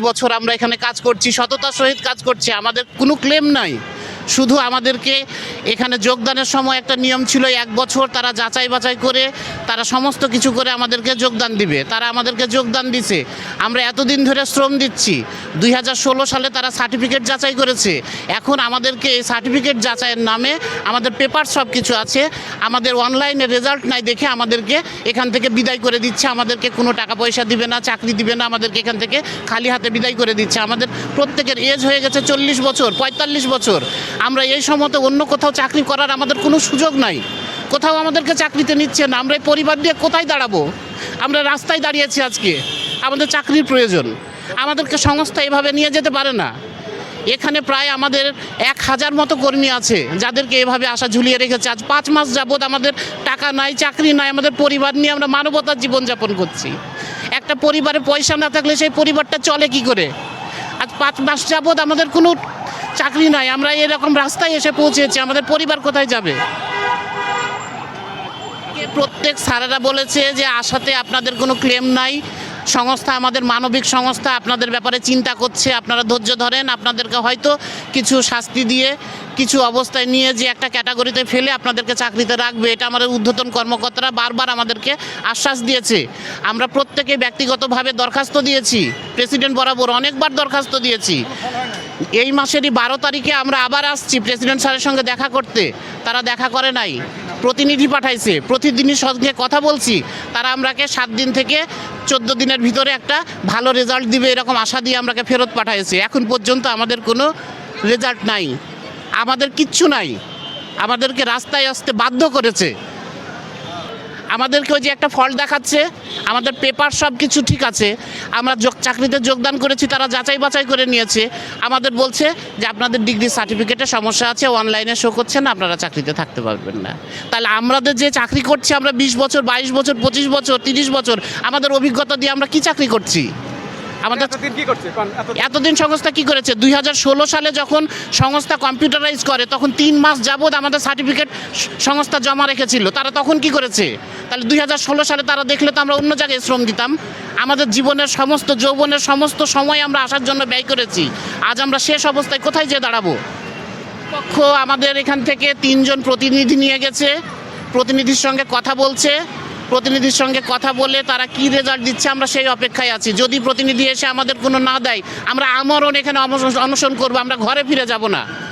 বছর আমরা এখানে কাজ করছি সততার সহিত কাজ করছি আমাদের কোনো ক্লেম নাই। শুধু আমাদেরকে এখানে যোগদানের সময় একটা নিয়ম ছিল, এক বছর তারা যাচাই বাছাই করে, তারা সমস্ত কিছু করে আমাদেরকে যোগদান দিবে। তারা আমাদেরকে যোগদান দিছে। আমরা এতদিন ধরে শ্রম দিচ্ছি। দুই হাজার ষোলো সালে তারা সার্টিফিকেট যাচাই করেছে। এখন আমাদেরকে এই সার্টিফিকেট যাচাইয়ের নামে আমাদের পেপার সব কিছু আছে। আমাদের অনলাইনে রেজাল্ট নাই দেখে আমাদেরকে এখান থেকে বিদায় করে দিচ্ছে। আমাদেরকে কোনো টাকা পয়সা দিবে না, চাকরি দিবে না, আমাদেরকে এখান থেকে খালি হাতে বিদায় করে দিচ্ছে। আমাদের প্রত্যেকের এজ হয়ে গেছে চল্লিশ বছর, পঁয়তাল্লিশ বছর। আমরা এই সময়তে অন্য কোথাও চাকরি করার আমাদের কোনো সুযোগ নাই। কোথাও আমাদেরকে চাকরিতে নিচ্ছে না। আমরা এই পরিবার নিয়ে কোথায় দাঁড়াবো? আমরা রাস্তায় দাঁড়িয়েছি আজকে। আমাদের চাকরির প্রয়োজন। আমাদেরকে সংস্থা এভাবে নিয়ে যেতে পারে না। এখানে প্রায় আমাদের এক হাজার মতো কর্মী আছে, যাদেরকে এভাবে আশা ঝুলিয়ে রেখেছে। আজ পাঁচ মাস যাবৎ আমাদের টাকা নাই, চাকরি নাই, আমাদের পরিবার নিয়ে আমরা মানবতার জীবনযাপন করছি। একটা পরিবারে পয়সা না থাকলে সেই পরিবারটা চলে কি করে? আজ পাঁচ মাস যাবৎ আমাদের কোনো চাকরি নাই, আমরা এরকম রাস্তায় এসে পৌঁছেছি, আমাদের পরিবার কোথায় যাবে? প্রত্যেক স্যারেরা বলেছে যে আশাতে আপনাদের কোনো ক্লেম নাই, সংস্থা আমাদের মানবিক সংস্থা আপনাদের ব্যাপারে চিন্তা করছে, আপনারা ধৈর্য ধরেন, আপনাদেরকে হয়তো কিছু শাস্তি দিয়ে, কিছু অবস্থায় নিয়ে যে একটা ক্যাটাগরিতে ফেলে আপনাদেরকে চাকরিতে রাখবে, এটা আমাদের ঊর্ধ্বতন কর্মকর্তারা বারবার আমাদেরকে আশ্বাস দিয়েছে। আমরা প্রত্যেকে ব্যক্তিগতভাবে দরখাস্ত দিয়েছি, প্রেসিডেন্ট বরাবর অনেকবার দরখাস্ত দিয়েছি। এই মাসেরই বারো তারিখে আমরা আবার আসছি। প্রেসিডেন্ট স্যারের সঙ্গে দেখা করতে। তারা দেখা করে নাই। প্রতিনিধি পাঠাইছে। প্রতিদিনই সঙ্গে কথা বলছি। তারা আমরাকে সাত দিন থেকে চোদ্দ দিনের ভিতরে একটা ভালো রেজাল্ট দিবে এরকম আশা দিয়ে আমরাকে ফেরত পাঠাইছে। এখন পর্যন্ত আমাদের কোনো রেজাল্ট নাই। আমাদের কিচ্ছু নাই। আমাদেরকে রাস্তায় আসতে বাধ্য করেছে। আমাদেরকে ওই যে একটা ফল দেখাচ্ছে, আমাদের পেপার সব কিছু ঠিক আছে, আমরা চাকরিতে যোগদান করেছি, তারা যাচাই বাছাই করে নিয়েছে। আমাদের বলছে যে আপনাদের ডিগ্রি সার্টিফিকেটের সমস্যা আছে অনলাইনে শো করছে না আপনারা চাকরিতে থাকতে পারবেন না। তাহলে আমাদের যে চাকরি করছি আমরা বিশ বছর, বাইশ বছর, পঁচিশ বছর, তিরিশ বছর, আমাদের অভিজ্ঞতা দিয়ে আমরা কি চাকরি করছি? আমাদের এতদিন সংস্থা কি করেছে? দুই হাজার ষোলো সালে যখন সংস্থা কম্পিউটারাইজ করে তখন তিন মাস যাবৎ আমাদের সার্টিফিকেট সংস্থা জমা রেখেছিল। তারা তখন কি করেছে? তাহলে দুই হাজার ষোলো সালে তারা দেখলে তো আমরা অন্য জায়গায় শ্রম দিতাম। আমাদের জীবনের সমস্ত যৌবনের সমস্ত সময় আমরা আসার জন্য ব্যয় করেছি। আজ আমরা শেষ অবস্থায় কোথায় যেয়ে দাঁড়াবো? পক্ষ আমাদের এখান থেকে তিনজন প্রতিনিধি নিয়ে গেছে। প্রতিনিধির সঙ্গে কথা বলছে। প্রতিনিধির সঙ্গে কথা বলে তারা কি রেজাল্ট দিচ্ছে আমরা সেই অপেক্ষায় আছি। যদি প্রতিনিধি এসে আমাদের কোনো না দেয়, আমরা আমরণ এখানে অনশন- করব, আমরা ঘরে ফিরে যাব না।